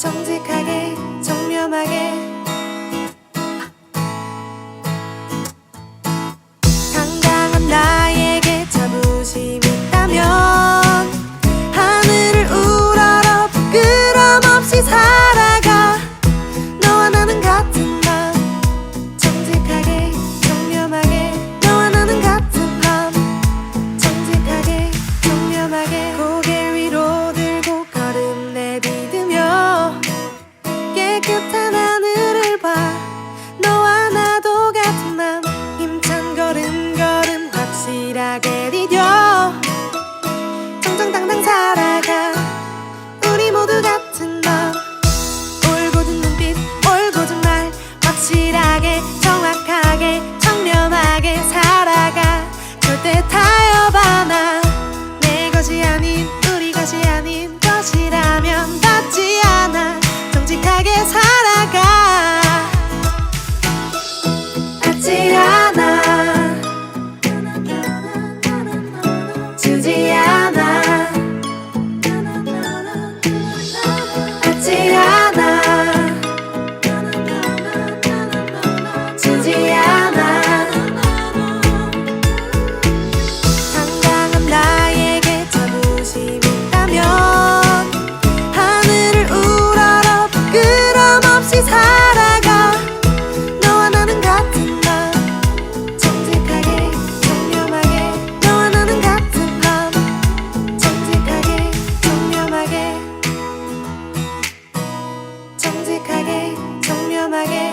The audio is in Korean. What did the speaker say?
정직하게 정렴하게 하게 디뎌 정정당당 살아가. 우리 모두 같은 맘 올고 든 눈빛 올고 든말. 확실하게 정확하게 청렴하게 살아가. 절대 타요 깜깜하게